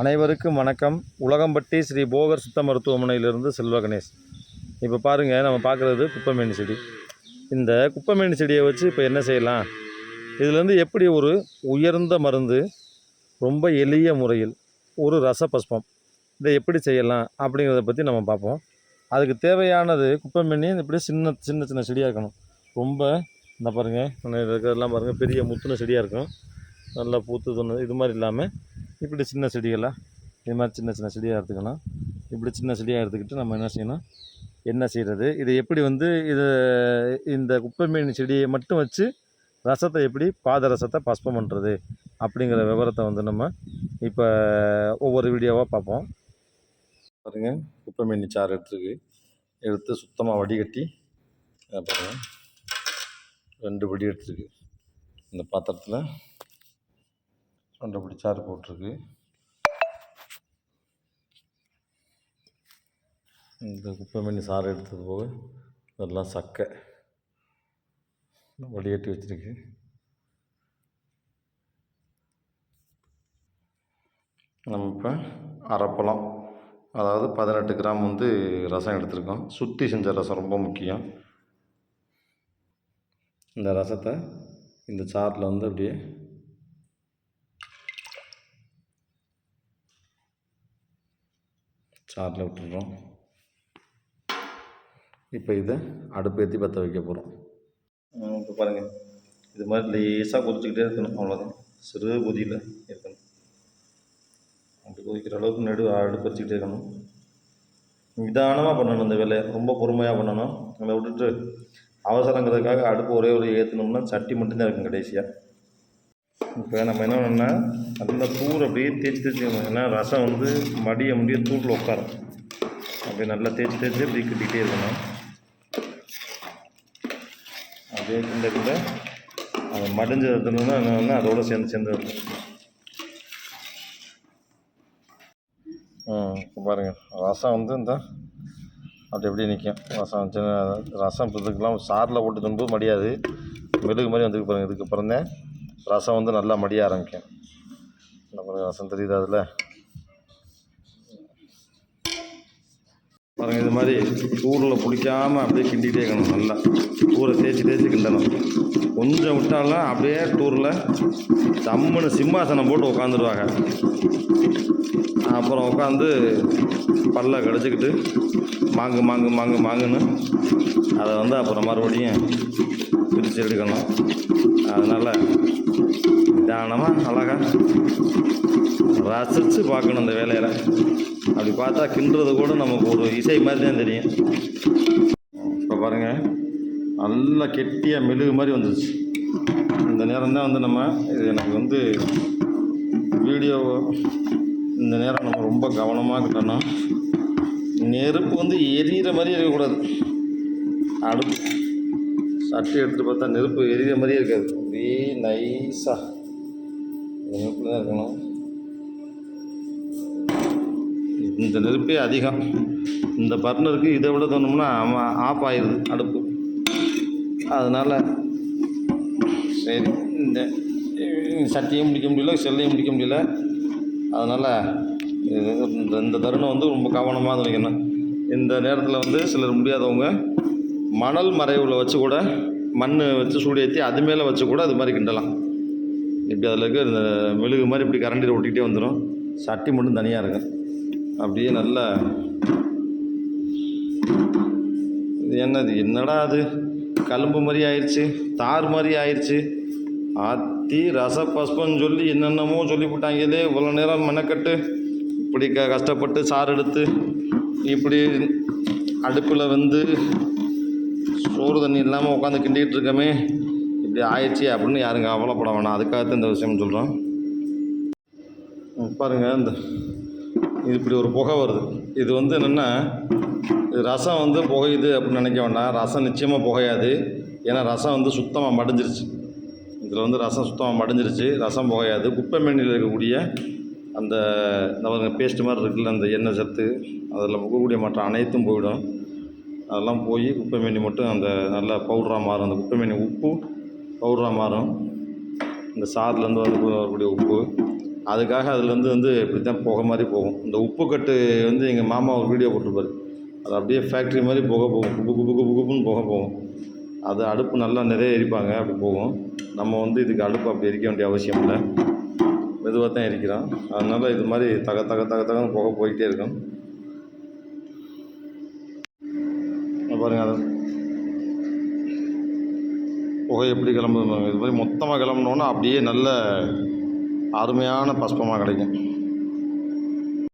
அனைவருக்கும் வணக்கம். உலகம்பட்டி ஸ்ரீ போகர் சித்த மருத்துவமனையிலிருந்து செல்வ கணேஷ். இப்போ பாருங்கள் நம்ம பார்க்குறது குப்பமேனி செடி. இந்த குப்பமேனி செடியை வச்சு இப்போ என்ன செய்யலாம்? இதுலேருந்து எப்படி ஒரு உயர்ந்த மருந்து ரொம்ப எளிய முறையில் ஒரு ரசபஸ்பம் இதை எப்படி செய்யலாம் அப்படிங்கிறத பற்றி நம்ம பார்ப்போம். அதுக்கு தேவையானது குப்பமேனி இப்படி சின்ன சின்ன சின்ன செடியாக இருக்கணும். ரொம்ப இந்த பாருங்கள் இருக்கிறதெல்லாம் பாருங்கள் பெரிய முத்துன செடியாக இருக்கும். நல்லா பூத்து தொண்ணு இது மாதிரி இல்லாமல் இப்படி சின்ன செடிகளாக இது மாதிரி சின்ன சின்ன செடியாக எடுத்துக்கணும். இப்படி சின்ன செடியாக எடுத்துக்கிட்டு நம்ம என்ன செய்யணும்? என்ன செய்கிறது இதை எப்படி வந்து இது இந்த குப்பைமேனி செடியை மட்டும் வச்சு ரசத்தை எப்படி பாத ரசத்தை பஸ்பம் பண்ணுறது அப்படிங்கிற விவரத்தை வந்து நம்ம இப்போ ஒவ்வொரு வீடியோவாக பார்ப்போம். பாருங்க குப்பைமேனி சாறு எடுத்துருக்கு. எடுத்து சுத்தமாக வடிகட்டி பாருங்கள் ரெண்டு வடி எடுத்துருக்கு. இந்த பாத்திரத்தில் ரெண்டு படி சாறு போட்டிருக்கு. இந்த குப்பைமேனி சாறு எடுத்தது போக இதெல்லாம் சக்கை. வடிகட்டி வச்சிருக்கு. நம்ம இப்போ அரைப்பழம் அதாவது பதினெட்டு கிராம் வந்து ரசம் எடுத்திருக்கோம். சுற்றி செஞ்ச ரசம் ரொம்ப முக்கியம். இந்த ரசத்தை இந்த சாறில் வந்து அப்படியே சாறில் விட்டுடுறோம். இப்போ இதை அடுப்பு ஏற்றி பற்ற வைக்க போகிறோம் இப்போ பாருங்கள் இது மாதிரி லேசாக கொதிச்சுக்கிட்டே இருக்கணும் அவ்வளோதான் சிறு கொதியில் இருக்கணும். அப்படி கொதிக்கிற அளவுக்கு நடு அடுப்பு வச்சுக்கிட்டே இருக்கணும். நிதானமாக பண்ணணும் இந்த வேலையை. ரொம்ப பொறுமையாக பண்ணணும். அதை விட்டுட்டு அவசரங்கிறதுக்காக அடுப்பு ஒரே ஒரு ஏற்றணும்னா சட்டி மட்டும்தான் இருக்கும் கடைசியாக இப்போ நம்ம என்ன பண்ணோம்னா அந்த தூர் அப்படியே தேய்ச்சி தேய்ச்சி ஏன்னா ரசம் வந்து மடிய முடிய தூரில் உட்காரும். அப்படியே நல்லா தேய்ச்சி தேய்ச்சி அப்படி கிட்டிகிட்டே இருக்கணும். அப்படியே கிண்ட கிண்ட அது மடிஞ்சு எடுத்துனோம்னா என்ன அதோட சேர்ந்து சேர்ந்து இருக்கும் இப்போ பாருங்கள் ரசம் வந்து இந்த அப்படி எப்படி நிற்கும் ரசம் சின்ன ரசம் இப்போ இதுக்கெல்லாம் சாரில் போட்டு துணும்போது மடியாது. மெழுகு மாதிரி வந்துருக்கு பாருங்கள் இதுக்கு பிறந்தேன் ரசம் வந்து நல்லா மடிய ஆரம்பிக்கும். இந்த ரசம் தெரியுது அதில்? பாருங்கள் இது மாதிரி ஊரில் பிடிக்காமல் அப்படியே கிண்டிகிட்டே இருக்கணும் நல்லா. ஊரை தேய்ச்சி தேய்ச்சி கிண்டணும். கொஞ்சம் விட்டாலும் அப்படியே டூரில் தம்முன்னு சிம்மாசனம் போட்டு உட்காந்துருவாங்க அப்புறம் உட்காந்து பல்ல கடிச்சிக்கிட்டு மாங்கு மாங்கு மாங்கு மாங்குன்னு அதை வந்து அப்புறம் மறுபடியும் பிரித்து எடுக்கணும். அதனால் நிதானமாக அழகாக ரசித்து பார்க்கணும் இந்த வேலையில். அப்படி பார்த்தா கிண்டுறது கூட நமக்கு ஒரு இசை மாதிரி தான் தெரியும். இப்போ பாருங்கள் நல்லா கெட்டியாக மெழுகு மாதிரி வந்துச்சு இந்த நேரம் தான் வந்து நம்ம இது எனக்கு வந்து வீடியோ இந்த நேரம் நம்ம ரொம்ப கவனமாக கிட்டணும் நெருப்பு வந்து எரியிற மாதிரி இருக்கக்கூடாது. அடுப்பு சட்டி எடுத்துகிட்டு பார்த்தா நெருப்பு எரியிற மாதிரியே இருக்காது. அப்படியே நைஸாக நெருப்பில் தான் இருக்கணும். இந்த நெருப்பே அதிகம். இந்த பர்னருக்கு இதை விட தோணும்னா ஆஃப் ஆயிடுது அடுப்பு. அதனால் சரி இந்த சட்டியும் பிடிக்க முடியல செல்லையும் பிடிக்க முடியல. அதனால் இந்த இந்த தருணம் வந்து ரொம்ப கவனமாக நினைக்கணும் இந்த நேரத்தில் வந்து சிலர் முடியாதவங்க மணல் மறைவில் வச்சு கூட மண் வச்சு சூடு ஏற்றி அது மேலே வச்சு கூட அது மாதிரி கிண்டலாம். இப்படி அதில் இருக்க இந்த மெழுகு மாதிரி இப்படி கரண்டியில் ஒட்டிக்கிட்டே வந்துடும் சட்டி மட்டும் தனியாக இருக்கும். அப்படியே நல்லா இது என்னது? என்னடா அது? கலும்பு மாதிரி ஆயிடுச்சு தார் மாதிரி ஆயிடுச்சு ஆத்தி ரச சொல்லி என்னென்னமோ சொல்லிவிட்டாங்களே இவ்வளோ நேரம் மெனக்கட்டு இப்படி க கஷ்டப்பட்டு சாறு எடுத்து இப்படி அடுப்பில் வந்து சோறு தண்ணி இல்லாமல் உட்காந்து கிண்டிகிட்டு இருக்கமே இப்படி ஆயிடுச்சு அப்படின்னு யாரும் கவலைப்பட வேணாம். அதுக்காகத்தான் இந்த விஷயம் சொல்கிறோம் பாருங்கள் இந்த இது இப்படி ஒரு புகை வருது. இது வந்து என்னென்னா இது ரசம் வந்து புகையுது அப்படின்னு நினைக்க வேண்டாம். ரசம் நிச்சயமாக புகையாது. ஏன்னா ரசம் வந்து சுத்தமாக மடிஞ்சிருச்சு. இதில் வந்து ரசம் சுத்தமாக மடிஞ்சிருச்சு. ரசம் புகையாது. குப்பை மேனியில் இருக்கக்கூடிய அந்த இந்த பேஸ்ட் மாதிரி இருக்குல்ல அந்த எண்ணெய் சத்து அதில் புகக்கூடிய மற்ற அனைத்தும் போயிடும். அதெல்லாம் போய் குப்பை மேனி மட்டும் அந்த நல்ல பவுடராக மாறும். அந்த குப்பை மேனி உப்பு பவுடராக மாறும். இந்த சாறுலேருந்து வரக்கூடிய உப்பு. அதுக்காக அதுலேருந்து வந்து இப்படி தான் புகை மாதிரி போகும். இந்த உப்புக்கட்டு வந்து எங்கள் மாமா ஒரு வீடியோ போட்டிருப்பார். அது அப்படியே ஃபேக்ட்ரி மாதிரி புகை போகும். குப்பு குப்பு குப்பு குபுன்னு புகை போகும். அது அடுப்பு நல்லா நிறைய எரிப்பாங்க. அப்படி போகும். நம்ம வந்து இதுக்கு அடுப்பு அப்படி எரிக்க வேண்டிய அவசியம் இல்லை. மெதுவாக தான் எரிக்கிறோம். அதனால் இது மாதிரி தக தக தக தகன்னு புகை போயிட்டே இருக்கும். பாருங்கள் அது. புகை எப்படி கிளம்புது இது மாதிரி மொத்தமாக கிளம்புனோன்னா அப்படியே நல்ல அருமையான பஸ்பமாக கிடைக்கும்.